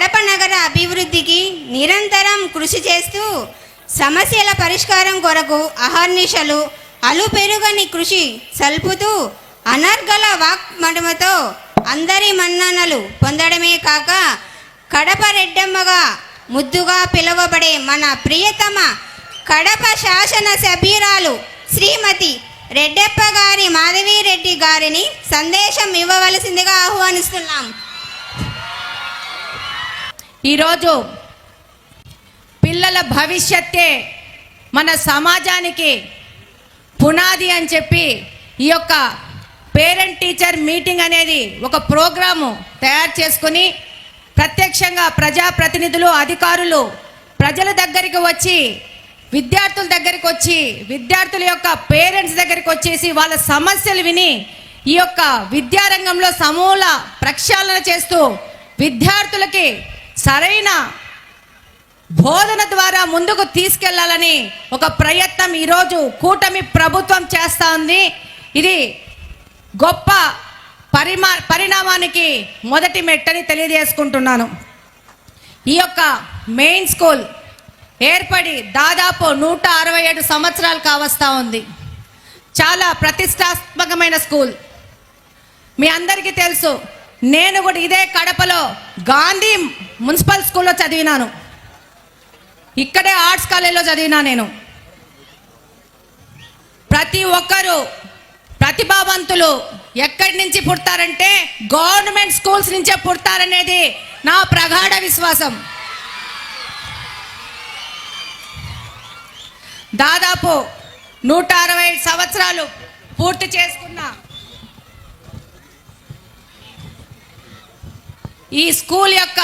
కడప నగర అభివృద్ధికి నిరంతరం కృషి చేస్తూ సమస్యల పరిష్కారం కొరకు అహర్నిశలు అలుపెరుగని కృషి సల్పుతూ అనర్గల వాక్మడమతో అందరి మన్ననలు పొందడమే కాక కడప రెడ్డమ్మగా ముద్దుగా పిలువబడే మన ప్రియతమ కడప శాసన సభ్యురాలు శ్రీమతి రెడ్డప్ప గారి మాధవీరెడ్డి గారిని సందేశం ఇవ్వవలసిందిగా ఆహ్వానిస్తున్నాం. ఈరోజు పిల్లల భవిష్యత్తే మన సమాజానికి పునాది అని చెప్పి ఈ యొక్క పేరెంట్ టీచర్ మీటింగ్ అనేది ఒక ప్రోగ్రాము తయారు చేసుకుని ప్రత్యక్షంగా ప్రజాప్రతినిధులు అధికారులు ప్రజల దగ్గరికి వచ్చి విద్యార్థుల దగ్గరికి వచ్చి విద్యార్థుల యొక్క పేరెంట్స్ దగ్గరికి వచ్చేసి వాళ్ళ సమస్యలు విని ఈ యొక్క విద్యారంగంలో సమూల ప్రక్షాళన చేస్తూ విద్యార్థులకి సరైన బోధన ద్వారా ముందుకు తీసుకెళ్ళాలని ఒక ప్రయత్నం ఈరోజు కూటమి ప్రభుత్వం చేస్తా ఉంది ఇది గొప్ప పరిమా పరిణామానికి మొదటి మెట్టని తెలియజేసుకుంటున్నాను. ఈ యొక్క మెయిన్ స్కూల్ ఏర్పడి దాదాపు నూట అరవై ఏడు సంవత్సరాలు కావస్తా ఉంది. చాలా ప్రతిష్టాత్మకమైన స్కూల్. మీ అందరికీ తెలుసు నేను కూడా ఇదే కడపలో గాంధీ మున్సిపల్ స్కూల్లో చదివినాను. ఇక్కడే ఆర్ట్స్ కాలేజ్లో చదివినా నేను. ప్రతి ఒక్కరూ ప్రతిభావంతులు ఎక్కడి నుంచి పుడతారంటే గవర్నమెంట్ స్కూల్స్ నుంచే పుడతారనేది నా ప్రగాఢ విశ్వాసం. దాదాపు నూట అరవై సంవత్సరాలు పూర్తి చేసుకున్న ఈ స్కూల్ యొక్క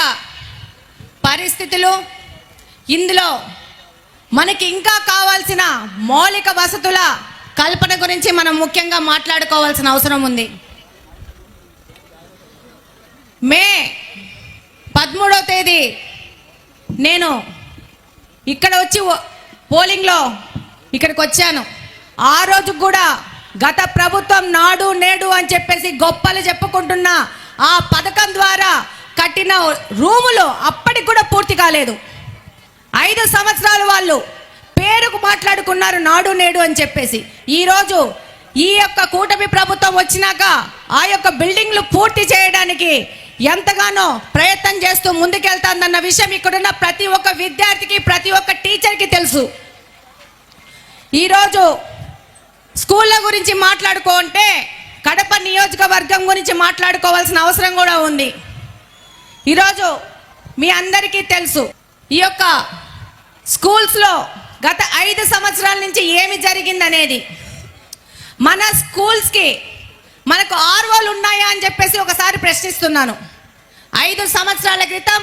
పరిస్థితులు ఇందులో మనకి ఇంకా కావాల్సిన మౌలిక వసతుల కల్పన గురించి మనం ముఖ్యంగా మాట్లాడుకోవాల్సిన అవసరం ఉంది. మే పదమూడవ తేదీ నేను ఇక్కడ వచ్చి పోలింగ్లో ఇక్కడికి వచ్చాను. ఆ రోజు కూడా గత ప్రభుత్వం నాడు నేడు అని చెప్పేసి గొప్పలు చెప్పుకుంటున్న ఆ పథకం ద్వారా కట్టిన రూములు అప్పటికి కూడా పూర్తి కాలేదు. ఐదు సంవత్సరాలు వాళ్ళు పేరుకు మాట్లాడుకున్నారు నాడు నేడు అని చెప్పేసి. ఈరోజు ఈ యొక్క కూటమి ప్రభుత్వం వచ్చినాక ఆ యొక్క బిల్డింగ్లు పూర్తి చేయడానికి ఎంతగానో ప్రయత్నం చేస్తూ ముందుకెళ్తాందన్న విషయం ఇక్కడున్న ప్రతి ఒక్క విద్యార్థికి ప్రతి ఒక్క టీచర్కి తెలుసు. ఈరోజు స్కూళ్ళ గురించి మాట్లాడుకుంటే కడప నియోజకవర్గం గురించి మాట్లాడుకోవాల్సిన అవసరం కూడా ఉంది. ఈరోజు మీ అందరికీ తెలుసు ఈ యొక్క స్కూల్స్లో గత ఐదు సంవత్సరాల నుంచి ఏమి జరిగిందనేది. మన స్కూల్స్కి మనకు ఆర్వోలు ఉన్నాయా అని చెప్పేసి ఒకసారి ప్రశ్నిస్తున్నాను. ఐదు సంవత్సరాల క్రితం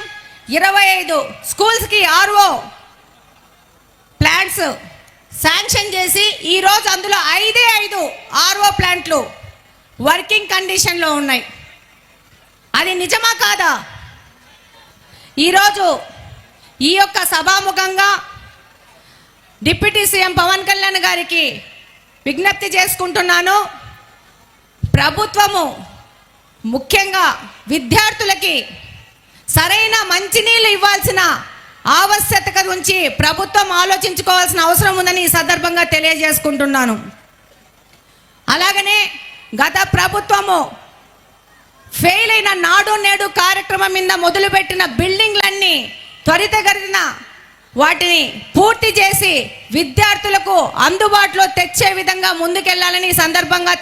ఇరవై ఐదు స్కూల్స్కి ఆర్ఓ ప్లాంట్స్ శాంక్షన్ చేసి ఈరోజు అందులో ఐదే ఐదు ఆర్ఓ ప్లాంట్లు వర్కింగ్ కండిషన్లో ఉన్నాయి. అది నిజమా కాదా? ఈరోజు ఈ యొక్క సభాముఖంగా డిప్యూటీ సీఎం పవన్ కళ్యాణ్ గారికి విజ్ఞప్తి చేసుకుంటున్నాను. ప్రభుత్వము ముఖ్యంగా విద్యార్థులకి సరైన మంచినీళ్ళు ఇవ్వాల్సిన ఆవశ్యకత గురించి ప్రభుత్వం ఆలోచించుకోవాల్సిన అవసరం ఉందని ఈ సందర్భంగా తెలియజేసుకుంటున్నాను. అలాగనే గత ప్రభుత్వము ఫెయిల్ అయిన నాడు నేడు కార్యక్రమం మీద మొదలుపెట్టిన బిల్డింగ్లన్నీ త్వరితగతిన వాటిని పూర్తి చేసి విద్యార్థులకు అందుబాటులో తెచ్చే విధంగా ముందుకెళ్ళాలని ఈ సందర్భంగా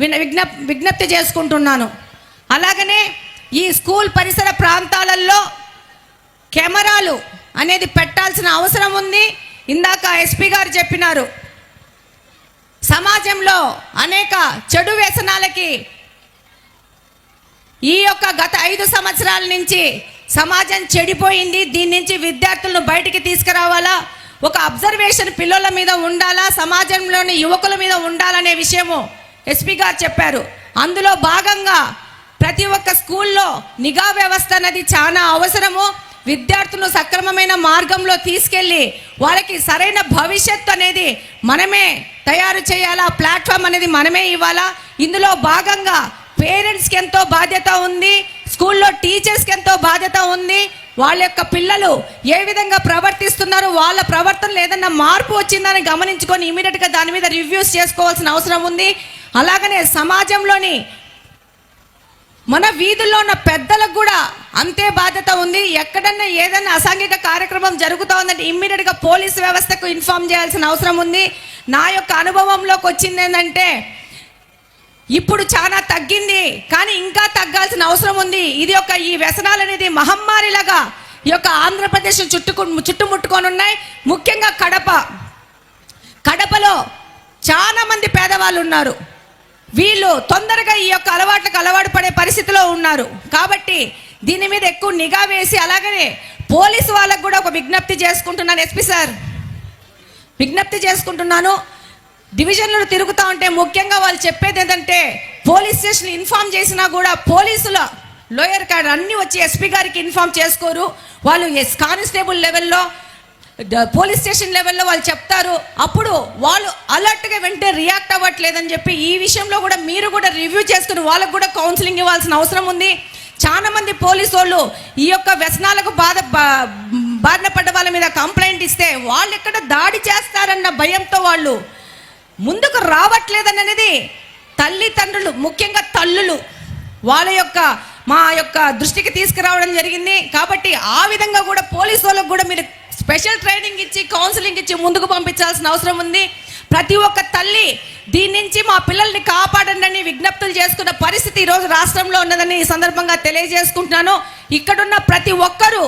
విన- విజ్ఞప్ విజ్ఞప్తి చేసుకుంటున్నాను. అలాగనే ఈ స్కూల్ పరిసర ప్రాంతాలలో కెమెరాలు అనేది పెట్టాల్సిన అవసరం ఉంది. ఇందాక ఎస్పీ గారు చెప్పినారు. సమాజంలో అనేక చెడు వ్యసనాలకి ఈ యొక్క గత ఐదు సంవత్సరాల నుంచి సమాజం చెడిపోయింది. దీని నుంచి విద్యార్థులను బయటికి తీసుకురావాలా? ఒక అబ్జర్వేషన్ పిల్లల మీద ఉండాలా? సమాజంలోని యువకుల మీద ఉండాలనే విషయము ఎస్పీ గారు చెప్పారు. అందులో భాగంగా ప్రతి ఒక్క స్కూల్లో నిఘా వ్యవస్థ అనేది చాలా అవసరము. విద్యార్థులను సక్రమమైన మార్గంలో తీసుకెళ్ళి వాళ్ళకి సరైన భవిష్యత్తు అనేది మనమే తయారు చేయాలా? ప్లాట్ఫామ్ అనేది మనమే ఇవ్వాలా? ఇందులో భాగంగా పేరెంట్స్కి ఎంతో బాధ్యత ఉంది స్కూల్లో టీచర్స్కి ఎంతో బాధ్యత ఉంది. వాళ్ళ యొక్క పిల్లలు ఏ విధంగా ప్రవర్తిస్తున్నారు వాళ్ళ ప్రవర్తనలో ఏదన్నా మార్పు వచ్చిందని గమనించుకొని ఇమీడియట్గా దాని మీద రివ్యూస్ చేసుకోవాల్సిన అవసరం ఉంది. అలాగనే సమాజంలోని మన వీధుల్లో ఉన్న పెద్దలకు కూడా అంతే బాధ్యత ఉంది. ఎక్కడన్నా ఏదైనా అసాంఘిక కార్యక్రమం జరుగుతూ ఉందంటే ఇమ్మీడియట్ పోలీస్ వ్యవస్థకు ఇన్ఫార్మ్ చేయాల్సిన అవసరం ఉంది. నా యొక్క అనుభవంలోకి వచ్చింది ఏంటంటే ఇప్పుడు చాలా తగ్గింది కానీ ఇంకా తగ్గాల్సిన అవసరం ఉంది. ఇది ఒక ఈ వ్యసనాలు అనేది మహమ్మారిలాగా ఈ యొక్క ఆంధ్రప్రదేశ్ చుట్టుకు చుట్టుముట్టుకొని ఉన్నాయి ముఖ్యంగా కడప. కడపలో చాలా మంది పేదవాళ్ళు ఉన్నారు. వీళ్ళు తొందరగా ఈ యొక్క అలవాట్లకు అలవాటు పడే పరిస్థితిలో ఉన్నారు. కాబట్టి దీని మీద ఎక్కువ నిఘా వేసి అలాగనే పోలీసు వాళ్ళకు కూడా ఒక విజ్ఞప్తి చేసుకుంటున్నాను. ఎస్పీ సార్ విజ్ఞప్తి చేసుకుంటున్నాను. డివిజన్లు తిరుగుతూ ఉంటే ముఖ్యంగా వాళ్ళు చెప్పేది ఏంటంటే పోలీస్ స్టేషన్ ఇన్ఫార్మ్ చేసినా కూడా పోలీసుల లోయర్ కార్డ్ అన్ని వచ్చి ఎస్పీ గారికి ఇన్ఫార్మ్ చేసుకోరు. వాళ్ళు ఎస్ కానిస్టేబుల్ లెవెల్లో పోలీస్ స్టేషన్ లెవెల్లో వాళ్ళు చెప్తారు. అప్పుడు వాళ్ళు అలర్ట్గా వెంటనే రియాక్ట్ అవ్వట్లేదని చెప్పి ఈ విషయంలో కూడా మీరు కూడా రివ్యూ చేసుకుని వాళ్ళకు కూడా కౌన్సిలింగ్ ఇవ్వాల్సిన అవసరం ఉంది. చాలా మంది పోలీసు వాళ్ళు ఈ యొక్క వ్యసనాలకు బాధ బా- బారిన పడ్డ వాళ్ళ మీద కంప్లైంట్ ఇస్తే వాళ్ళు ఎక్కడ దాడి చేస్తారన్న భయంతో వాళ్ళు ముందుకు రావట్లేదని అనేది తల్లిదండ్రులు ముఖ్యంగా తల్లులు వాళ్ళ యొక్క మా యొక్క దృష్టికి తీసుకురావడం జరిగింది. కాబట్టి ఆ విధంగా కూడా పోలీసు వాళ్ళకు కూడా మీరు స్పెషల్ ట్రైనింగ్ ఇచ్చి కౌన్సిలింగ్ ఇచ్చి ముందుకు పంపించాల్సిన అవసరం ఉంది. ప్రతి ఒక్క తల్లి దీని నుంచి మా పిల్లల్ని కాపాడండి అని విజ్ఞప్తులు చేసుకున్న పరిస్థితి ఈరోజు రాష్ట్రంలో ఉన్నదని ఈ సందర్భంగా తెలియజేసుకుంటున్నాను. ఇక్కడున్న ప్రతి ఒక్కరూ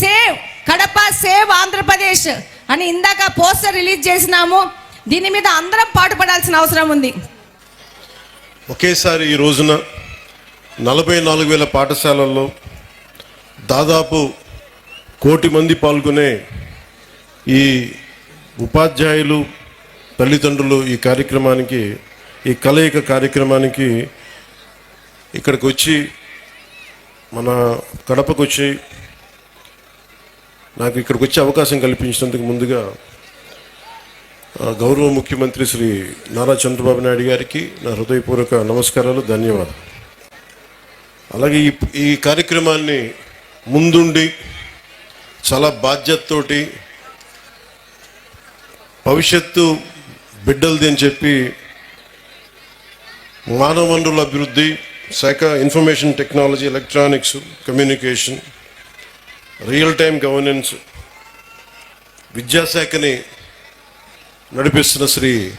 సేవ్ కడప సేవ్ ఆంధ్రప్రదేశ్ అని ఇందాక పోస్టర్ రిలీజ్ చేసినాము. దీని మీద అందరం పాటుపడాల్సిన అవసరం ఉంది. ఒకేసారి ఈ రోజున నలభై నాలుగు వేల పాఠశాలల్లో దాదాపు కోటి మంది పాల్గొనే ఈ ఉపాధ్యాయులు తల్లిదండ్రులు ఈ కార్యక్రమానికి ఈ కలయిక కార్యక్రమానికి ఇక్కడికి వచ్చి మన కడపకు వచ్చి నాకు ఇక్కడికి వచ్చే అవకాశం కల్పించినందుకు ముందుగా గౌరవ ముఖ్యమంత్రి శ్రీ నారా చంద్రబాబు నాయుడు గారికి నా హృదయపూర్వక నమస్కారాలు ధన్యవాదాలు. అలాగే ఈ ఈ కార్యక్రమాన్ని ముందుండి చాలా బాధ్యతతోటి భవిష్యత్తు బిడ్డలది అని చెప్పి మానవ వనరుల అభివృద్ధి శాఖ information technology electronics communication real time governance విద్యాశాఖని నడిపిస్తున్న శ్రీ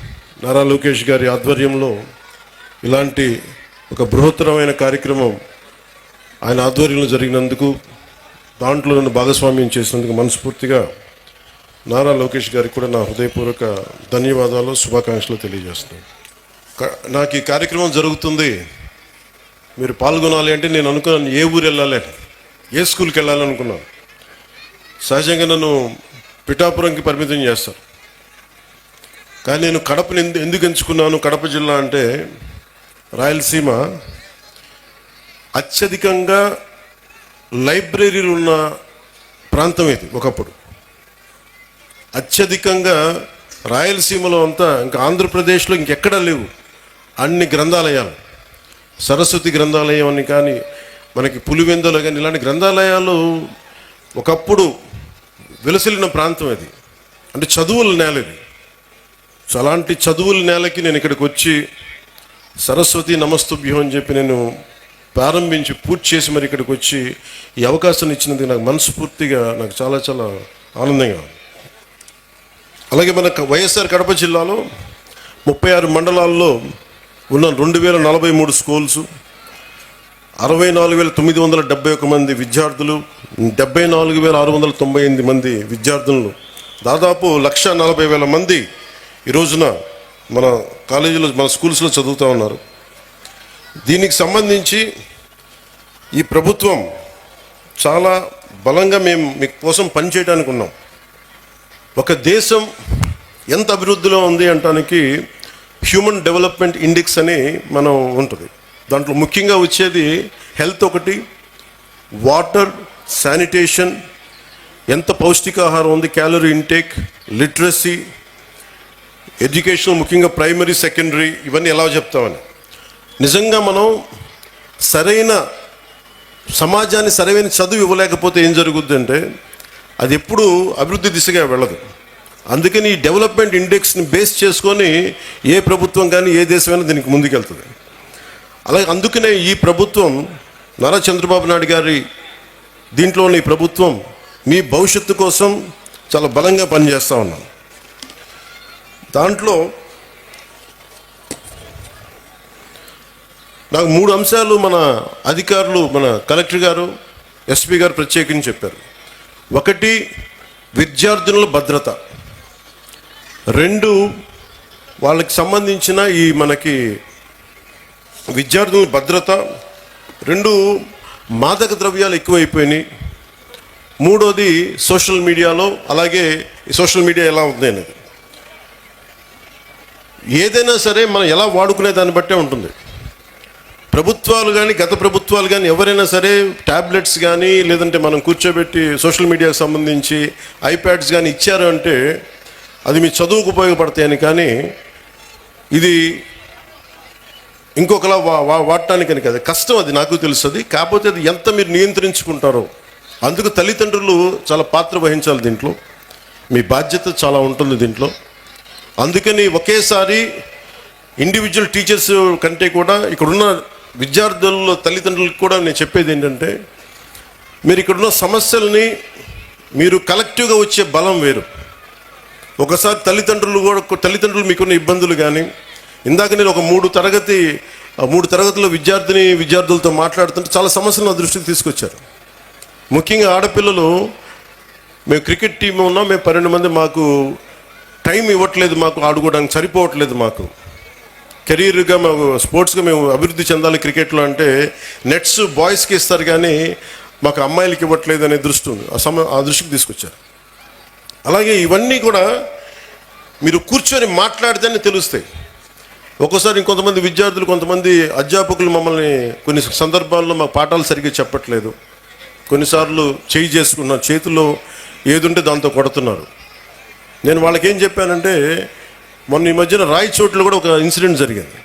నారా లోకేష్ గారి ఆధ్వర్యంలో ఇలాంటి ఒక బృహత్తరమైన కార్యక్రమం ఆయన ఆధ్వర్యంలో జరిగినందుకు దాంట్లో నన్ను భాగస్వామ్యం చేసినందుకు మనస్ఫూర్తిగా నారా లోకేష్ గారికి కూడా నా హృదయపూర్వక ధన్యవాదాలు శుభాకాంక్షలు తెలియజేస్తున్నాను. నాకు ఈ కార్యక్రమం జరుగుతుంది. మీరు పాల్గొనాలి అంటే నేను అనుకున్నాను ఏ ఊరు వెళ్ళాలి ఏ స్కూల్కి వెళ్ళాలనుకున్నాను సహజంగా నన్ను పిఠాపురంకి పరిమితం చేస్తారు. కానీ నేను కడపని ఎందు- ఎందుకు ఎంచుకున్నాను? కడప జిల్లా అంటే రాయలసీమ అత్యధికంగా లైబ్రరీలు ఉన్న ప్రాంతం ఇది ఒకప్పుడు. అత్యధికంగా రాయలసీమలో అంతా ఇంకా ఆంధ్రప్రదేశ్లో ఇంకెక్కడా లేవు. అన్ని గ్రంథాలయాలు. సరస్వతి గ్రంథాలయం అని కానీ మనకి పులివెందులు కానీ ఇలాంటి గ్రంథాలయాలు ఒకప్పుడు వెలసిల్లిన ప్రాంతం అది. అంటే చదువుల నేల ఇది. సో అలాంటి చదువుల నేలకి నేను ఇక్కడికి వచ్చి సరస్వతి నమస్తుభ్యం అని చెప్పి నేను ప్రారంభించి పూర్తి చేసి మరి ఇక్కడికి వచ్చి ఈ అవకాశాన్ని ఇచ్చినందుకు నాకు మనస్ఫూర్తిగా నాకు చాలా చాలా ఆనందంగా అలాగే మన వైఎస్ఆర్ కడప జిల్లాలో ముప్పై ఆరు మండలాల్లో ఉన్న రెండు వేల నలభై మూడు స్కూల్స్ అరవై నాలుగు వేల తొమ్మిది వందల డెబ్బై ఒక మంది విద్యార్థులు డెబ్బై నాలుగు వేల ఆరు వందల తొంభై ఎనిమిది మంది విద్యార్థులు దాదాపు లక్ష నలభై వేల మంది ఈ రోజున మన కాలేజీలో మన స్కూల్స్లో చదువుతూ ఉన్నారు. దీనికి సంబంధించి ఈ ప్రభుత్వం చాలా బలంగా మేము మీ కోసం పనిచేయడానికి ఉన్నాం. ఒక దేశం ఎంత అభివృద్ధిలో ఉంది అంటానికి హ్యూమన్ డెవలప్మెంట్ ఇండెక్స్ అని మనం ఉంటుంది. దాంట్లో ముఖ్యంగా వచ్చేది హెల్త్ ఒకటి వాటర్ శానిటేషన్ ఎంత పౌష్టికాహారం ఉంది క్యాలరీ ఇంటేక్ లిటరసీ ఎడ్యుకేషన్ ముఖ్యంగా ప్రైమరీ సెకండరీ ఇవన్నీ ఎలా చెప్తామని. నిజంగా మనం సరైన సమాజాన్ని సరైన చదువు ఇవ్వలేకపోతే ఏం జరుగుద్ది అంటే అది ఎప్పుడు అభివృద్ధి దిశగా వెళ్ళదు. అందుకని ఈ డెవలప్మెంట్ ఇండెక్స్ని బేస్ చేసుకొని ఏ ప్రభుత్వం కానీ ఏ దేశమైనా దీనికి ముందుకెళ్తుంది. అలాగే అందుకనే ఈ ప్రభుత్వం నారా చంద్రబాబు నాయుడు గారి దీంట్లోని ప్రభుత్వం మీ భవిష్యత్తు కోసం చాలా బలంగా పనిచేస్తూ ఉన్నాం. దాంట్లో నాకు మూడు అంశాలు మన అధికారులు మన కలెక్టర్ గారు ఎస్పీ గారు ప్రత్యేకించి చెప్పారు. ఒకటి విద్యార్థినుల భద్రత. రెండు వాళ్ళకి సంబంధించిన ఈ మనకి విద్యార్థుల భద్రత. రెండు మాదక ద్రవ్యాలు ఎక్కువైపోయినాయి. మూడోది సోషల్ మీడియాలో అలాగే ఈ సోషల్ మీడియా ఎలా ఉంది అనేది ఏదైనా సరే మనం ఎలా వాడుకునే దాన్ని బట్టే ఉంటుంది. ప్రభుత్వాలు కానీ గత ప్రభుత్వాలు కానీ ఎవరైనా సరే ట్యాబ్లెట్స్ కానీ లేదంటే మనం కూర్చోబెట్టి సోషల్ మీడియాకి సంబంధించి ఐప్యాడ్స్ కానీ ఇచ్చారు అంటే అది మీ చదువుకు ఉపయోగపడతాయని కానీ ఇది ఇంకొకలా వా వా వాడటానికని కదా. కష్టం అది నాకు తెలుస్తుంది. కాకపోతే అది ఎంత మీరు నియంత్రించుకుంటారో అందుకు తల్లిదండ్రులు చాలా పాత్ర వహించాలి దీంట్లో. మీ బాధ్యత చాలా ఉంటుంది దీంట్లో. అందుకని ఒకేసారి ఇండివిజువల్ టీచర్స్ కంటే కూడా ఇక్కడున్న విద్యార్థుల తల్లిదండ్రులకు కూడా నేను చెప్పేది ఏంటంటే మీరు ఇక్కడున్న సమస్యల్ని మీరు కలెక్టివ్గా వచ్చే బలం వేరు. ఒకసారి తల్లిదండ్రులు కూడా తల్లిదండ్రులు మీకున్న ఇబ్బందులు కానీ ఇందాక నేను ఒక మూడు తరగతి ఆ మూడు తరగతుల విద్యార్థిని విద్యార్థులతో మాట్లాడుతుంటే చాలా సమస్యలు నా దృష్టికి తీసుకొచ్చారు. ముఖ్యంగా ఆడపిల్లలు మేము క్రికెట్ టీం ఉన్నాం మేము పన్నెండు మంది మాకు టైం ఇవ్వట్లేదు మాకు ఆడుకోవడానికి సరిపోవట్లేదు మాకు. కెరీర్గా మేము స్పోర్ట్స్గా మేము అభివృద్ధి చెందాలి క్రికెట్లో అంటే నెట్స్ బాయ్స్కి ఇస్తారు కానీ మాకు అమ్మాయిలకి ఇవ్వట్లేదు అనే దృష్టి ఉంది. ఆ సమ ఆ దృష్టికి తీసుకొచ్చారు. అలాగే ఇవన్నీ కూడా మీరు కూర్చొని మాట్లాడితేనే తెలుస్తాయి. ఒక్కోసారి ఇంకొంతమంది విద్యార్థులు కొంతమంది అధ్యాపకులు మమ్మల్ని కొన్ని సందర్భాల్లో మా పాఠాలు సరిగ్గా చెప్పట్లేదు. కొన్నిసార్లు చేయి చేసుకున్న చేతిలో ఏదుంటే దాంతో కొడుతున్నారు. నేను వాళ్ళకి ఏం చెప్పానంటే మొన్న ఈ మధ్యన రాయచోట్లో కూడా ఒక ఇన్సిడెంట్ జరిగింది.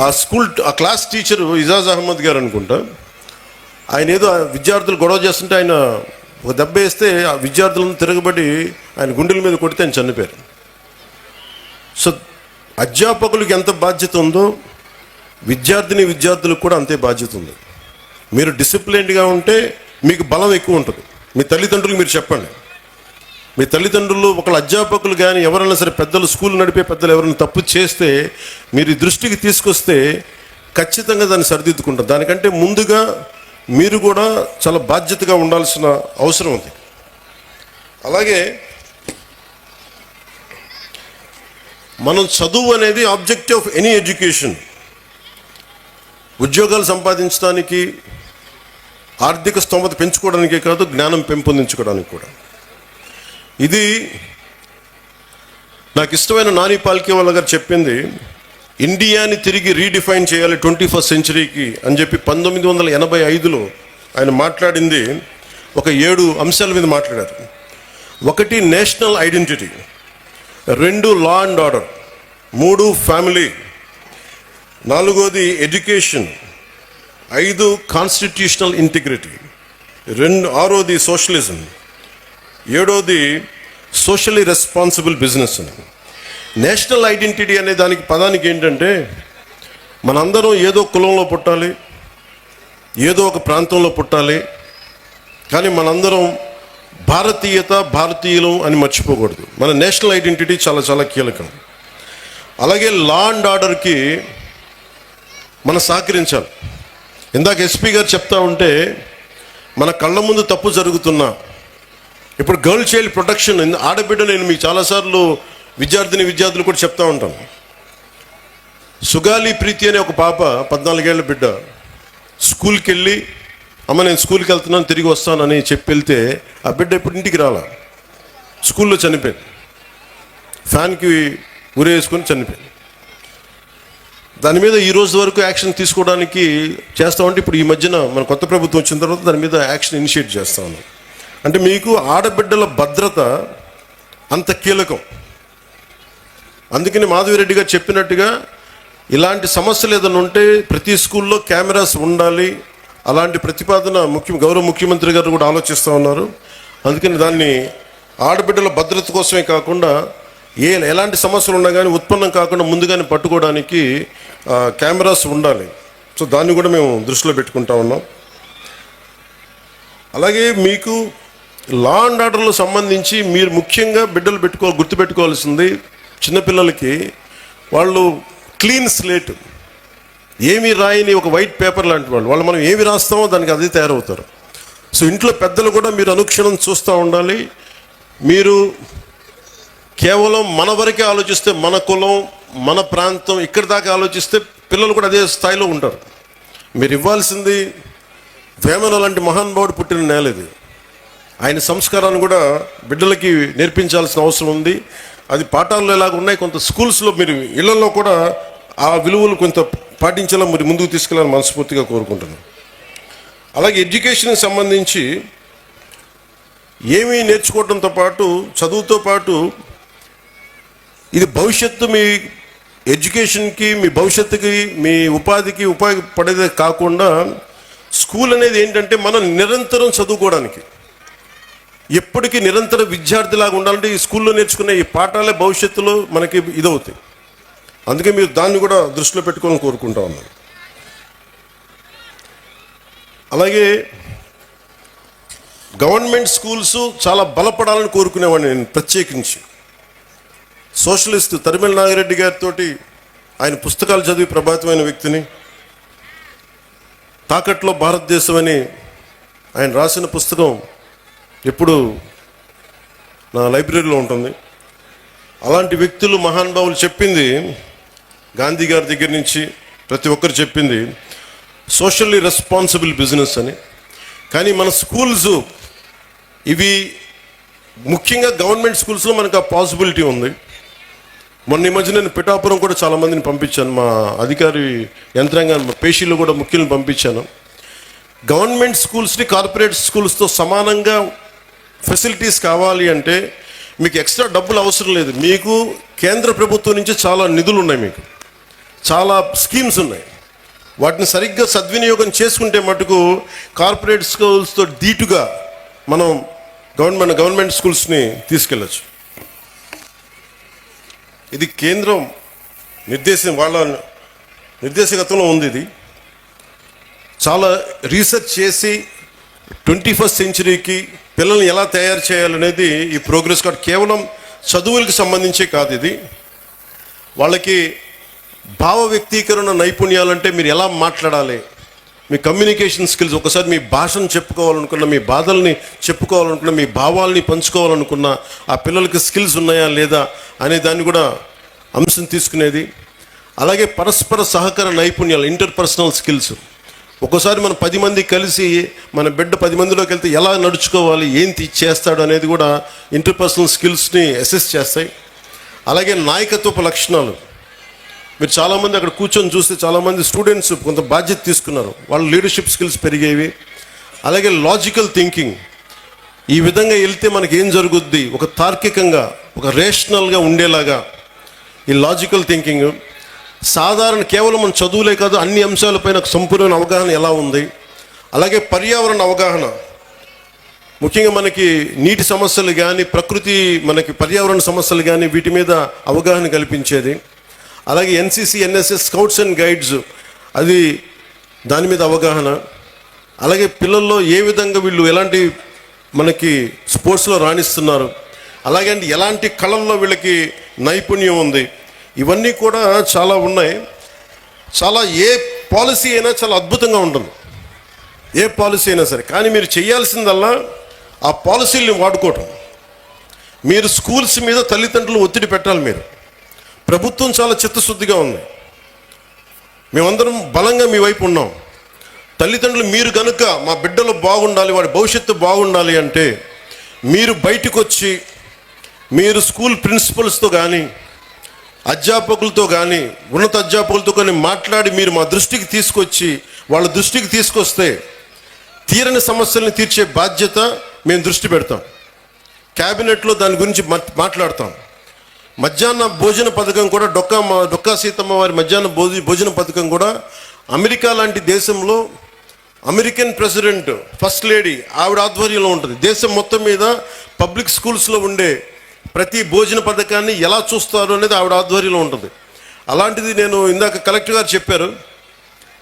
ఆ స్కూల్ ఆ క్లాస్ టీచర్ ఇజాజ్ అహ్మద్ గారు అనుకుంటా ఆయన ఏదో ఆ విద్యార్థులు గొడవ చేస్తుంటే ఆయన ఒక దెబ్బ వేస్తే ఆ విద్యార్థులను తిరగబడి ఆయన గుండెల మీద కొడితే ఆయన చనిపోయారు. సో అధ్యాపకులకు ఎంత బాధ్యత ఉందో విద్యార్థిని విద్యార్థులకు కూడా అంతే బాధ్యత ఉంది. మీరు డిసిప్లైన్డ్గా ఉంటే మీకు బలం ఎక్కువ ఉంటుంది. మీ తల్లిదండ్రులకు మీరు చెప్పండి. మీ తల్లిదండ్రులు ఒకళ్ళ అధ్యాపకులు కానీ ఎవరైనా సరే పెద్దలు స్కూల్ నడిపే పెద్దలు ఎవరైనా తప్పు చేస్తే మీరు దృష్టికి తీసుకొస్తే ఖచ్చితంగా దాన్ని సరిదిద్దుకుంటారు. దానికంటే ముందుగా మీరు కూడా చాలా బాధ్యతగా ఉండాల్సిన అవసరం ఉంది. అలాగే మనం చదువు అనేది ఆబ్జెక్ట్ ఆఫ్ ఎనీ ఎడ్యుకేషన్. ఉద్యోగాలు సంపాదించడానికి ఆర్థిక స్తోమత పెంచుకోవడానికే కాదు జ్ఞానం పెంపొందించుకోవడానికి కూడా. ఇది నాకు ఇష్టమైన నాని పాల్కేవాళ్ళ గారు చెప్పింది ఇండియాని తిరిగి రీడిఫైన్ చేయాలి ట్వంటీ ఫస్ట్ సెంచరీకి అని చెప్పి పంతొమ్మిది వందల ఎనభై ఐదులో ఆయన మాట్లాడింది ఒక ఏడు అంశాల మీద మాట్లాడారు. ఒకటి నేషనల్ ఐడెంటిటీ. రెండు లా అండ్ ఆర్డర్. మూడు ఫ్యామిలీ. నాలుగోది ఎడ్యుకేషన్. ఐదు కాన్స్టిట్యూషనల్ ఇంటిగ్రిటీ. రెండు ఆరోది సోషలిజం. ఏడోది సోషల్లీ రెస్పాన్సిబుల్ బిజినెస్ అని. నేషనల్ ఐడెంటిటీ అనే దానికి పదానికి ఏంటంటే మనందరం ఏదో కులంలో పుట్టాలి ఏదో ఒక ప్రాంతంలో పుట్టాలి కానీ మనందరం భారతీయత భారతీయులం అని మర్చిపోకూడదు. మన నేషనల్ ఐడెంటిటీ చాలా చాలా కీలకం. అలాగే లా అండ్ ఆర్డర్కి మనం సహకరించాలి. ఇందాక ఎస్పీ గారు చెప్తా ఉంటే మన కళ్ళ ముందు తప్పు జరుగుతున్నా ఇప్పుడు గర్ల్ చైల్డ్ ప్రొటెక్షన్ ఆడబిడ్డ నేను మీకు చాలాసార్లు విద్యార్థిని విద్యార్థులు కూడా చెప్తా ఉంటాను. సుగాలి ప్రీతి అనే ఒక పాప పద్నాలుగేళ్ళ బిడ్డ స్కూల్కి వెళ్ళి అమ్మ నేను స్కూల్కి వెళ్తున్నాను తిరిగి వస్తానని చెప్పి వెళ్తే ఆ బిడ్డ ఇప్పుడు ఇంటికి రాలా. స్కూల్లో చనిపోయింది. ఫ్యాన్కి ఉరేసుకొని చనిపోయింది. దాని మీద ఈ రోజు వరకు యాక్షన్ తీసుకోవడానికి చేస్తామంటే ఇప్పుడు ఈ మధ్యన మన కొత్త ప్రభుత్వం వచ్చిన తర్వాత దాని మీద యాక్షన్ ఇనిషియేట్ చేస్తా ఉన్నాం. అంటే మీకు ఆడబిడ్డల భద్రత అంత కీలకం. అందుకని మాధవిరెడ్డి గారు చెప్పినట్టుగా ఇలాంటి సమస్యలు ఏదైనా ఉంటే ప్రతి స్కూల్లో కెమెరాస్ ఉండాలి. అలాంటి ప్రతిపాదన ముఖ్య గౌరవ ముఖ్యమంత్రి గారు కూడా ఆలోచిస్తూ ఉన్నారు. అందుకని దాన్ని ఆడబిడ్డల భద్రత కోసమే కాకుండా ఏ ఎలాంటి సమస్యలు ఉన్నా కానీ ఉత్పన్నం కాకుండా ముందుగానే పట్టుకోవడానికి కెమెరాస్ ఉండాలి. సో దాన్ని కూడా మేము దృష్టిలో పెట్టుకుంటా ఉన్నాం. అలాగే మీకు లా అండ్ ఆర్డర్లో సంబంధించి మీరు ముఖ్యంగా బిడ్డలు పెట్టుకో గుర్తుపెట్టుకోవాల్సింది చిన్నపిల్లలకి వాళ్ళు క్లీన్ స్లేట్ ఏమి రాయని ఒక వైట్ పేపర్ లాంటి వాళ్ళు. వాళ్ళు మనం ఏమి రాస్తామో దానికి అదే తయారవుతారు. సో ఇంట్లో పెద్దలు కూడా మీరు అనుక్షణం చూస్తూ ఉండాలి. మీరు కేవలం మన వరకే ఆలోచిస్తే మన కులం మన ప్రాంతం ఇక్కడి దాకా ఆలోచిస్తే పిల్లలు కూడా అదే స్థాయిలో ఉంటారు. మీరు ఇవ్వాల్సింది వేమన లాంటి మహానుభావుడు పుట్టిన నేల ఇది. ఆయన సంస్కారాన్ని కూడా బిడ్డలకి నేర్పించాల్సిన అవసరం ఉంది. అది పాఠాల్లో ఎలాగ ఉన్నాయి కొంత స్కూల్స్లో మీరు ఇళ్ళలో కూడా ఆ విలువలు కొంత పాటించేలా మరి ముందుకు తీసుకెళ్ళాలని మనస్ఫూర్తిగా కోరుకుంటున్నాను అలాగే ఎడ్యుకేషన్కి సంబంధించి ఏమీ నేర్చుకోవడంతో పాటు చదువుతో పాటు ఇది భవిష్యత్తు మీ ఎడ్యుకేషన్కి మీ భవిష్యత్తుకి మీ ఉపాధికి ఉపయోగపడేదే కాకుండా స్కూల్ అనేది ఏంటంటే మనం నిరంతరం చదువుకోవడానికి. ఎప్పటికీ నిరంతర విద్యార్థిలాగా ఉండాలంటే ఈ స్కూల్లో నేర్చుకునే ఈ పాఠాలే భవిష్యత్తులో మనకి ఇదవుతాయి. అందుకే మీరు దాన్ని కూడా దృష్టిలో పెట్టుకోవాలని కోరుకుంటా ఉన్నాను. అలాగే గవర్నమెంట్ స్కూల్స్ చాలా బలపడాలని కోరుకునేవాడిని నేను ప్రత్యేకించి. సోషలిస్ట్ తరిమల నాగిరెడ్డి గారితో ఆయన పుస్తకాలు చదివి ప్రభావితమైన వ్యక్తిని. తాకట్లో భారతదేశం అని ఆయన రాసిన పుస్తకం ఎప్పుడు నా లైబ్రరీలో ఉంటుంది. అలాంటి వ్యక్తులు మహానుభావులు చెప్పింది గాంధీ గారి దగ్గర నుంచి ప్రతి ఒక్కరు చెప్పింది సోషల్లీ రెస్పాన్సిబుల్ బిజినెస్ అని. కానీ మన స్కూల్స్ ఇవి ముఖ్యంగా గవర్నమెంట్ స్కూల్స్లో మనకు ఆ పాసిబిలిటీ ఉంది. మొన్న ఈ మధ్య నేను పిఠాపురం కూడా చాలా మందిని పంపించాను. మా అధికారి యంత్రాంగాన్ని పేషీలు కూడా ముఖ్యులను పంపించాను. గవర్నమెంట్ స్కూల్స్ని కార్పొరేట్ స్కూల్స్తో సమానంగా ఫెసిలిటీస్ కావాలి అంటే మీకు ఎక్స్ట్రా డబ్బులు అవసరం లేదు. మీకు కేంద్ర ప్రభుత్వం నుంచి చాలా నిధులు ఉన్నాయి మీకు. చాలా స్కీమ్స్ ఉన్నాయి. వాటిని సరిగ్గా సద్వినియోగం చేసుకుంటే మటుకు కార్పొరేట్ స్కూల్స్తో ధీటుగా మనం గవర్నమెంట్ గవర్నమెంట్ స్కూల్స్ని తీసుకెళ్ళచ్చు. ఇది కేంద్రం నిర్దేశం వాళ్ళ నిర్దేశకత్వంలో ఉంది ఇది. చాలా రీసెర్చ్ చేసి ట్వంటీ ఫస్ట్ సెంచరీకి పిల్లల్ని ఎలా తయారు చేయాలనేది ఈ ప్రోగ్రెస్ కార్డ్ కేవలం చదువులకు సంబంధించే కాదు ఇది. వాళ్ళకి భావ వ్యక్తీకరణ నైపుణ్యాలంటే మీరు ఎలా మాట్లాడాలి? మీ కమ్యూనికేషన్ స్కిల్స్ ఒకసారి మీ భాషను చెప్పుకోవాలనుకున్న మీ బాధల్ని చెప్పుకోవాలనుకున్న మీ భావాల్ని పంచుకోవాలనుకున్న ఆ పిల్లలకి స్కిల్స్ ఉన్నాయా లేదా అనే దాన్ని కూడా అంశం తీసుకునేది. అలాగే పరస్పర సహకార నైపుణ్యాలు ఇంటర్పర్సనల్ స్కిల్స్. ఒక్కోసారి మనం పది మంది కలిసి మన బిడ్డ పది మందిలోకి వెళ్తే ఎలా నడుచుకోవాలి ఏం చేస్తాడు అనేది కూడా ఇంటర్పర్సనల్ స్కిల్స్ని అసెస్ చేస్తాయి. అలాగే నాయకత్వపు లక్షణాలు. మీరు చాలామంది అక్కడ కూర్చొని చూస్తే చాలామంది స్టూడెంట్స్ కొంత బాధ్యత తీసుకున్నారు. వాళ్ళ లీడర్షిప్ స్కిల్స్ పెరిగేవి. అలాగే లాజికల్ థింకింగ్ ఈ విధంగా వెళ్తే మనకి ఏం జరుగుద్ది? ఒక తార్కికంగా ఒక రేషనల్గా ఉండేలాగా ఈ లాజికల్ థింకింగ్ సాధారణ కేవలం మన చదువులే కాదు అన్ని అంశాలపైన సంపూర్ణ అవగాహన ఎలా ఉంది? అలాగే పర్యావరణ అవగాహన. ముఖ్యంగా మనకి నీటి సమస్యలు కానీ ప్రకృతి మనకి పర్యావరణ సమస్యలు కానీ వీటి మీద అవగాహన కల్పించేది. అలాగే NCC NSS scouts and guides అది దాని మీద అవగాహన. అలాగే పిల్లల్లో ఏ విధంగా వీళ్ళు ఎలాంటి మనకి స్పోర్ట్స్లో రాణిస్తున్నారు. అలాగే ఎలాంటి కళల్లో వీళ్ళకి నైపుణ్యం ఉంది? ఇవన్నీ కూడా చాలా ఉన్నాయి. చాలా ఏ పాలసీ అయినా చాలా అద్భుతంగా ఉంటుంది. ఏ పాలసీ అయినా సరే. కానీ మీరు చేయాల్సిందల్లా ఆ పాలసీల్ని వాడుకోవటం. మీరు స్కూల్స్ మీద తల్లిదండ్రులు ఒత్తిడి పెట్టాలి మీరు. ప్రభుత్వం చాలా చిత్తశుద్ధిగా ఉంది. మేమందరం బలంగా మీ వైపు ఉన్నాం. తల్లిదండ్రులు మీరు కనుక మా బిడ్డలు బాగుండాలి వాడి భవిష్యత్తు బాగుండాలి అంటే మీరు బయటకు వచ్చి మీరు స్కూల్ ప్రిన్సిపల్స్తో కానీ అధ్యాపకులతో కానీ ఉన్నత అధ్యాపకులతో కానీ మాట్లాడి మీరు మా దృష్టికి తీసుకొచ్చి వాళ్ళ దృష్టికి తీసుకొస్తే తీరని సమస్యల్ని తీర్చే బాధ్యత మేము దృష్టి పెడతాం. క్యాబినెట్లో దాని గురించి మాట్లాడతాం. మధ్యాహ్న భోజన పథకం కూడా డొక్కా డొక్కా సీతమ్మ వారి మధ్యాహ్న భోజ భోజన పథకం కూడా అమెరికా లాంటి దేశంలో అమెరికన్ ప్రెసిడెంట్ ఫస్ట్ లేడీ ఆవిడ ఆధ్వర్యంలో ఉంటుంది. దేశం మొత్తం మీద పబ్లిక్ స్కూల్స్లో ఉండే ప్రతి భోజన పథకాన్ని ఎలా చూస్తారు అనేది ఆవిడ ఆధ్వర్యంలో ఉంటుంది. అలాంటిది నేను ఇందాక కలెక్టర్ గారు చెప్పారు.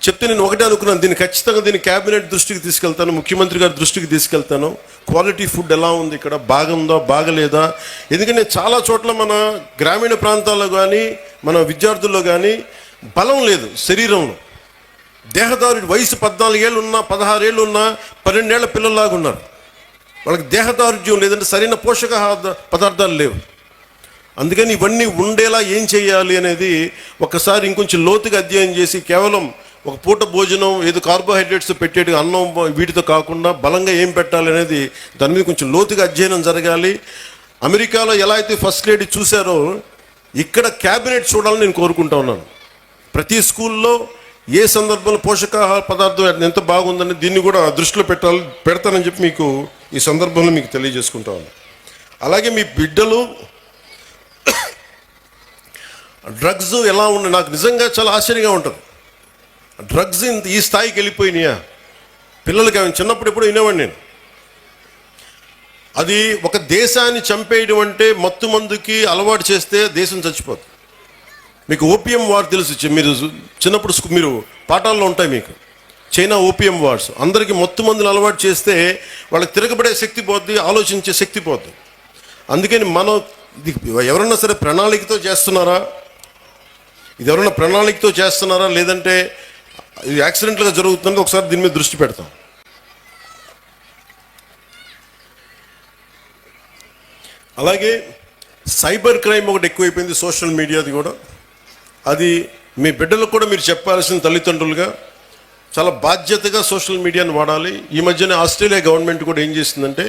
చెప్తే నేను ఒకటే అనుకున్నాను దీన్ని ఖచ్చితంగా దీన్ని క్యాబినెట్ దృష్టికి తీసుకెళ్తాను ముఖ్యమంత్రి గారి దృష్టికి తీసుకెళ్తాను. క్వాలిటీ ఫుడ్ ఎలా ఉంది ఇక్కడ బాగుందా బాగలేదా? ఎందుకంటే చాలా చోట్ల మన గ్రామీణ ప్రాంతాల్లో కానీ మన విద్యార్థుల్లో కానీ బలం లేదు శరీరంలో. దేహదారుడు వయసు పద్నాలుగేళ్ళు ఉన్నా పదహారేళ్ళు ఉన్నా పన్నెండేళ్ళ పిల్లల్లాగా ఉన్నారు వాళ్ళకి దేహదారుఢ్యం లేదంటే సరైన పోషక పదార్థాలు లేవు. అందుకని ఇవన్నీ ఉండేలా ఏం చేయాలి అనేది ఒకసారి ఇంకొంచెం లోతుగా అధ్యయనం చేసి కేవలం ఒక పూట భోజనం ఏదో కార్బోహైడ్రేట్స్ పెట్టేటి అన్నం వీటితో కాకుండా బలంగా ఏం పెట్టాలి అనేది దాని మీద కొంచెం లోతుగా అధ్యయనం జరగాలి. అమెరికాలో ఎలా అయితే ఫస్ట్ లేడీ చూశారో ఇక్కడ క్యాబినెట్ చూడాలని నేను కోరుకుంటా ఉన్నాను. ప్రతి స్కూల్లో ఏ సందర్భంలో పోషకాహార పదార్థం ఎంత బాగుందని దీన్ని కూడా దృష్టిలో పెట్టాలి పెడతానని చెప్పి మీకు ఈ సందర్భంలో మీకు తెలియజేసుకుంటాను అలాగే మీ బిడ్డలు డ్రగ్స్ ఎలా ఉన్నాయి నాకు నిజంగా చాలా ఆశ్చర్యంగా ఉంటుంది. డ్రగ్స్ ఇంత ఈ స్థాయికి వెళ్ళిపోయినాయా? పిల్లలకి అవి చిన్నప్పుడు ఎప్పుడు వినేవాడిని నేను. అది ఒక దేశాన్ని చంపేయడం అంటే మత్తు మందుకి అలవాటు చేస్తే దేశం చచ్చిపోతుంది మీకు ఓపియం వార్ తెలుసు మీరు చిన్నప్పుడు మీరు పాఠాల్లో ఉంటాయి మీకు. China opium wars. అందరికీ మొత్తం మందులు అలవాటు చేస్తే వాళ్ళకి తిరగబడే శక్తి పోద్ది ఆలోచించే శక్తి పోద్ది. అందుకని మనం ఇది ఎవరన్నా సరే ప్రణాళికతో చేస్తున్నారా? ఇది ఎవరైనా ప్రణాళికతో చేస్తున్నారా? లేదంటే ఇది యాక్సిడెంట్లుగా జరుగుతుంది ఒకసారి దీని మీద దృష్టి పెడతాం. అలాగే సైబర్ క్రైమ్ ఒకటి ఎక్కువైపోయింది సోషల్ మీడియాది కూడా. అది మీ బిడ్డలకు కూడా మీరు చెప్పాల్సిన తల్లిదండ్రులుగా చాలా బాధ్యతగా సోషల్ మీడియాను వాడాలి. ఈ మధ్యనే ఆస్ట్రేలియా గవర్నమెంట్ కూడా ఏం చేసిందంటే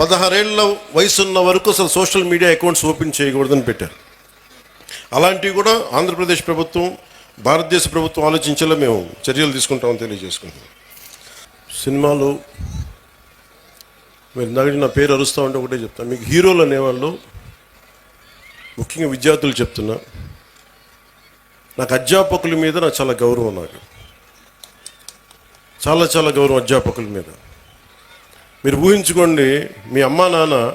పదహారేళ్ళ వయసు ఉన్న వరకు అసలు సోషల్ మీడియా అకౌంట్స్ ఓపెన్ చేయకూడదని పెట్టారు. అలాంటివి కూడా ఆంధ్రప్రదేశ్ ప్రభుత్వం భారతదేశ ప్రభుత్వం ఆలోచించేలా మేము చర్యలు తీసుకుంటామని తెలియజేసుకుంటాం సినిమాలు మీరు ఇందాక నా పేరు అరుస్తూ ఉంటే ఒకటే చెప్తాను. మీకు హీరోలు అనేవాళ్ళు ముఖ్యంగా విద్యార్థులు చెప్తున్నా. నాకు అధ్యాపకుల మీద నాకు చాలా గౌరవం నాకు. చాలా చాలా గౌరవం అధ్యాపకుల మీద. మీరు ఊహించుకోండి మీ అమ్మా నాన్న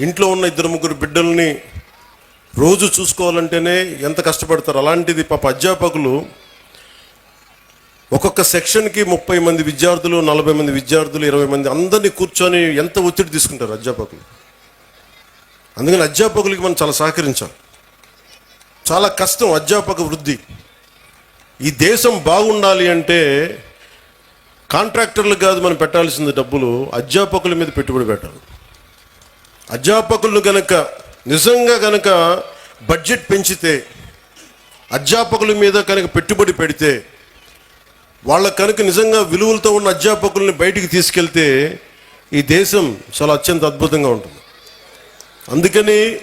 ఇంట్లో ఉన్న ఇద్దరు ముగ్గురు బిడ్డల్ని రోజు చూసుకోవాలంటేనే ఎంత కష్టపడతారు? అలాంటిది పాప అధ్యాపకులు ఒక్కొక్క సెక్షన్కి ముప్పై మంది విద్యార్థులు నలభై మంది విద్యార్థులు ఇరవై మంది అందరినీ కూర్చొని ఎంత ఒత్తిడి తీసుకుంటారు అధ్యాపకులు? అందుకని అధ్యాపకులకి మనం చాలా సహకరించాలి. చాలా కష్టం అధ్యాపక వృద్ధి. ఈ దేశం బాగుండాలి అంటే కాంట్రాక్టర్లు కాదు మనం పెట్టాల్సింది డబ్బులు అధ్యాపకుల మీద పెట్టుబడి పెట్టాలి. అధ్యాపకులను గనక నిజంగా గనక బడ్జెట్ పెంచితే అధ్యాపకుల మీద కనుక పెట్టుబడి పెడితే వాళ్ళ కనుక నిజంగా విలువలతో ఉన్న అధ్యాపకుల్ని బయటికి తీసుకెళ్తే ఈ దేశం చాలా అత్యంత అద్భుతంగా ఉంటుంది. అందుకని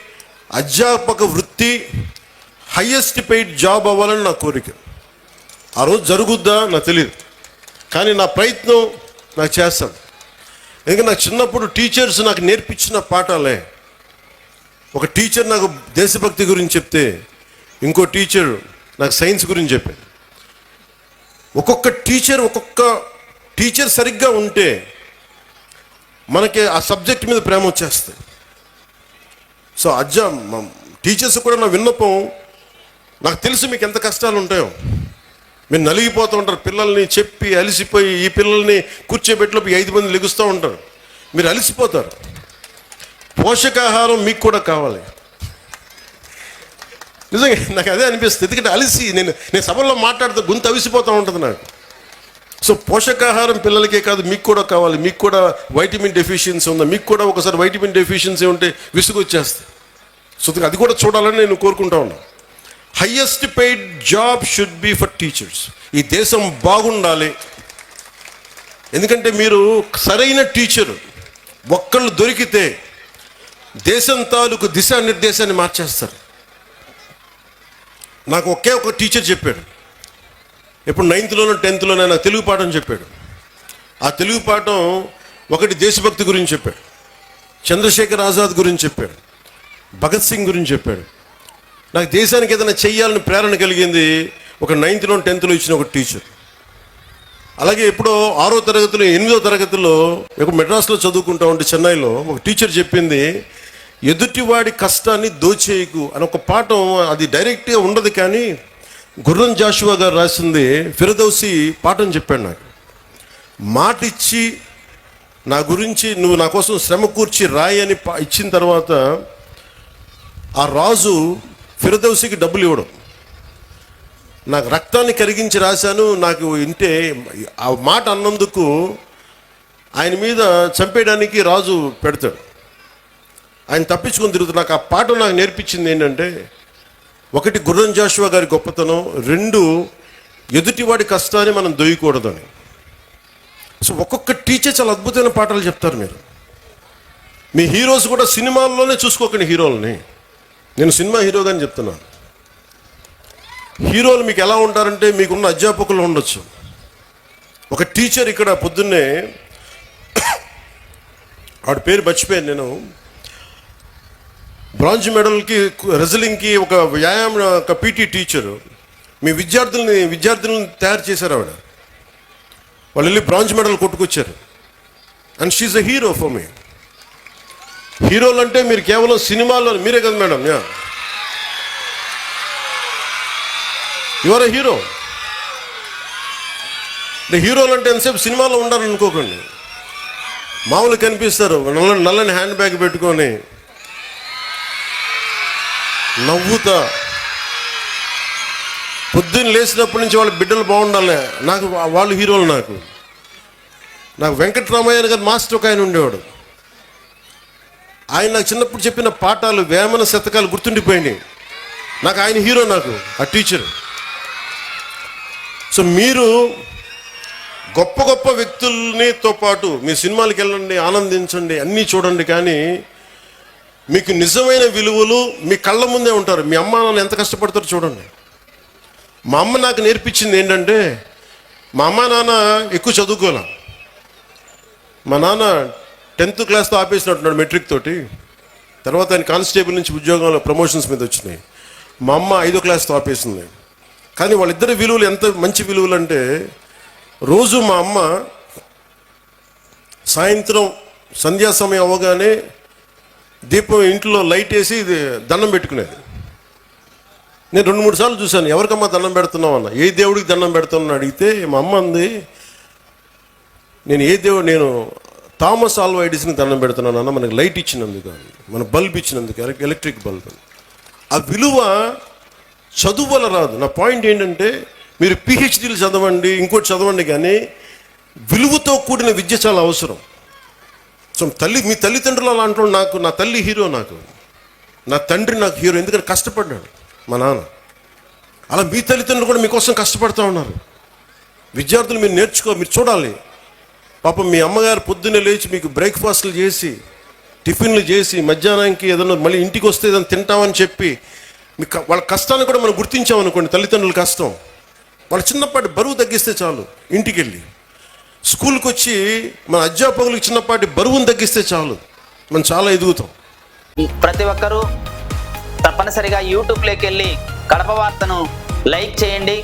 అధ్యాపక వృత్తి హయ్యెస్ట్ పెయిడ్ జాబ్ అవ్వాలని నా కోరిక. ఆ రోజు జరుగుద్దా? నాకు తెలియదు కానీ నా ప్రయత్నం నాకు చేస్తాను. ఎందుకంటే నాకు చిన్నప్పుడు టీచర్స్ నాకు నేర్పించిన పాఠాలే. ఒక టీచర్ నాకు దేశభక్తి గురించి చెప్తే ఇంకో టీచర్ నాకు సైన్స్ గురించి చెప్పాడు ఒక్కొక్క టీచర్ ఒక్కొక్క టీచర్ సరిగ్గా ఉంటే మనకి ఆ సబ్జెక్ట్ మీద ప్రేమ వచ్చేస్తుంది. సో అజ్జా టీచర్స్ కూడా నా విన్నపం నాకు తెలుసు మీకు ఎంత కష్టాలు ఉంటాయో మీరు నలిగిపోతూ ఉంటారు పిల్లల్ని చెప్పి అలిసిపోయి ఈ పిల్లల్ని కూర్చోబెట్టిలోపు ఐదు మంది లెగుస్తూ ఉంటారు. మీరు అలిసిపోతారు. పోషకాహారం మీకు కూడా కావాలి. నిజంగా నాకు అదే అనిపిస్తుంది. ఎందుకంటే అలిసి నేను నేను సభల్లో మాట్లాడుతూ గొంతు అవిసిపోతూ ఉంటుంది నాకు. సో పోషకాహారం పిల్లలకే కాదు మీకు కూడా కావాలి. మీకు కూడా వైటమిన్ డెఫిషియన్సీ ఉందా. మీకు కూడా ఒకసారి వైటమిన్ డెఫిషియన్సీ ఉంటే విసుగు వచ్చేస్తుంది సో అది కూడా చూడాలని నేను కోరుకుంటా ఉన్నాను highest paid job should be for teachers ఈ దేశం బాగుండాలి. ఎందుకంటే మీరు సరైన టీచర్ ఒక్కళ్ళు దొరికితే దేశం తాలూకు దిశానిర్దేశాన్ని మార్చేస్తారు. నాకు ఒకే ఒక టీచర్ చెప్పాడు. ఇప్పుడు నైన్త్లోనో టెన్త్లోనే నాకు తెలుగు పాఠం చెప్పాడు. ఆ తెలుగు పాఠం ఒకటి దేశభక్తి గురించి చెప్పాడు. చంద్రశేఖర్ ఆజాద్ గురించి చెప్పాడు. భగత్ సింగ్ గురించి చెప్పాడు. నాకు దేశానికి ఏదైనా చెయ్యాలని ప్రేరణ కలిగింది ఒక నైన్త్లో టెన్త్లో ఇచ్చిన ఒక టీచర్. అలాగే ఎప్పుడో ఆరో తరగతిలో ఎనిమిదో తరగతిలో ఒక మెడ్రాస్లో చదువుకుంటా ఉంటే చెన్నైలో ఒక టీచర్ చెప్పింది ఎదుటివాడి కష్టాన్ని దోచేయకు అని ఒక పాఠం అది డైరెక్ట్గా ఉండదు కానీ గుర్రం జాషువా గారు రాసింది ఫిరదౌసి పాఠం చెప్పాడు నాకు. మాట ఇచ్చి నా గురించి నువ్వు నా కోసం శ్రమ కూర్చి రాయి అని ఇచ్చిన తర్వాత ఆ రాజు ఫిరదౌసికి డబ్బులు ఇవ్వడం. నాకు రక్తాన్ని కరిగించి రాశాను నాకు ఇంటే ఆ మాట అన్నందుకు ఆయన మీద చంపేయడానికి రాజు పెడతాడు. ఆయన తప్పించుకుని తిరుగుతాడు. నాకు ఆ పాట నాకు నేర్పించింది ఏంటంటే ఒకటి గుర్రం జాషువా గారి గొప్పతనం రెండు ఎదుటివాడి కష్టాన్ని మనం దొయ్యకూడదని సో ఒక్కొక్క టీచర్ చాలా అద్భుతమైన పాటలు చెప్తారు మీరు. మీ హీరోస్ కూడా సినిమాల్లోనే చూసుకోకండి హీరోలని. నేను సినిమా హీరోగాని చెప్తున్నాను. హీరోలు మీకు ఎలా ఉంటారంటే మీకున్న అధ్యాపకులు ఉండొచ్చు. ఒక టీచర్ ఇక్కడ పొద్దున్నే ఆవిడ పేరు మర్చిపోయాను నేను. బ్రాంజ్ మెడల్కి రెజ్లింగ్కి ఒక వ్యాయామ ఒక పీటీ టీచరు. మీ విద్యార్థుల్ని విద్యార్థులను తయారు చేశారు ఆవిడ. వాళ్ళు వెళ్ళి bronze medal కొట్టుకొచ్చారు. And she a hero for me హీరోలు అంటే మీరు కేవలం సినిమాల్లో మీరే కదా మేడం యా. యువర్ హీరో హీరోలు అంటే ఎంతసేపు సినిమాలో ఉండాలని అనుకోకండి మామూలు కనిపిస్తారు నల్ల నల్లని హ్యాండ్ బ్యాగ్ పెట్టుకొని నవ్వుతా. పొద్దున్న లేచినప్పటి నుంచి వాళ్ళ బిడ్డలు బాగుండాలి. నాకు వాళ్ళు హీరోలు నాకు. నాకు వెంకటరామయ్య గారు మాస్టర్ ఒక ఆయన ఉండేవాడు. ఆయన నాకు చిన్నప్పుడు చెప్పిన పాఠాలు వేమన శతకాలు గుర్తుండిపోయినాయి. నాకు ఆయన హీరో నాకు ఆ టీచర్. సో మీరు గొప్ప గొప్ప వ్యక్తులనితో పాటు మీ సినిమాలకు వెళ్ళండి ఆనందించండి అన్నీ చూడండి కానీ మీకు నిజమైన విలువలు మీ కళ్ళ ముందే ఉంటారు. మీ అమ్మ నాన్న ఎంత కష్టపడతారో చూడండి. మా అమ్మ నాకు నేర్పించింది ఏంటంటే మా అమ్మ నాన్న ఎక్కువ చదువుకోలే. మా నాన్న టెన్త్ క్లాస్తో ఆపేసినట్టున్నాడు మెట్రిక్ తోటి. తర్వాత ఆయన కానిస్టేబుల్ నుంచి ఉద్యోగంలో ప్రమోషన్స్ మీద వచ్చినాయి. మా అమ్మ ఐదో క్లాస్తో ఆపేసింది. కానీ వాళ్ళిద్దరి విలువలు ఎంత మంచి విలువలు అంటే రోజు మా అమ్మ సాయంత్రం సంధ్యా సమయం అవ్వగానే దీపం ఇంట్లో లైట్ వేసి ఇది దండం పెట్టుకునేది. నేను రెండు మూడు సార్లు చూశాను ఎవరికమ్మా దండం పెడుతున్నావు? అన్న. ఏ దేవుడికి దండం పెడుతున్నావు? అడిగితే మా అమ్మ అంది నేను ఏ దేవుడు నేను థామస్ ఆల్వా ఎడిసన్ దండం పెడుతున్నాను అన్న మనకి లైట్ ఇచ్చినందుకు అని మన బల్బ్ ఇచ్చినందుకు ఎలక్ట్రిక్ బల్బ్ ఆ విలువ చదువు వల్ల రాదు. నా పాయింట్ ఏంటంటే మీరు పిహెచ్డీలు చదవండి ఇంకోటి చదవండి కానీ విలువతో కూడిన విద్య చాలా అవసరం. సో తల్లి మీ తల్లిదండ్రులు అలా అంటున్నాడు నాకు నా తల్లి హీరో నాకు. నా తండ్రి నాకు హీరో ఎందుకంటే కష్టపడ్డాడు మా నాన్న. అలా మీ తల్లిదండ్రులు కూడా మీకోసం కష్టపడుతూ ఉన్నారు. విద్యార్థులు మీరు నేర్చుకో మీరు చూడాలి. పాపం మీ అమ్మగారు పొద్దున్నే లేచి మీకు బ్రేక్ఫాస్ట్లు చేసి టిఫిన్లు చేసి మధ్యాహ్నానికి ఏదైనా మళ్ళీ ఇంటికి వస్తే ఏదైనా తింటామని చెప్పి మీకు వాళ్ళ కష్టాన్ని కూడా మనం గుర్తించామనుకోండి తల్లిదండ్రుల కష్టం. వాళ్ళ చిన్నపాటి బరువు తగ్గిస్తే చాలు ఇంటికి వెళ్ళి స్కూల్కి వచ్చి మన అధ్యాపకులకు చిన్నపాటి బరువును తగ్గిస్తే చాలు. మనం చాలా ఎదుగుతాం. ప్రతి ఒక్కరూ తప్పనిసరిగా యూట్యూబ్లోకి వెళ్ళి కడప వార్తను లైక్ చేయండి.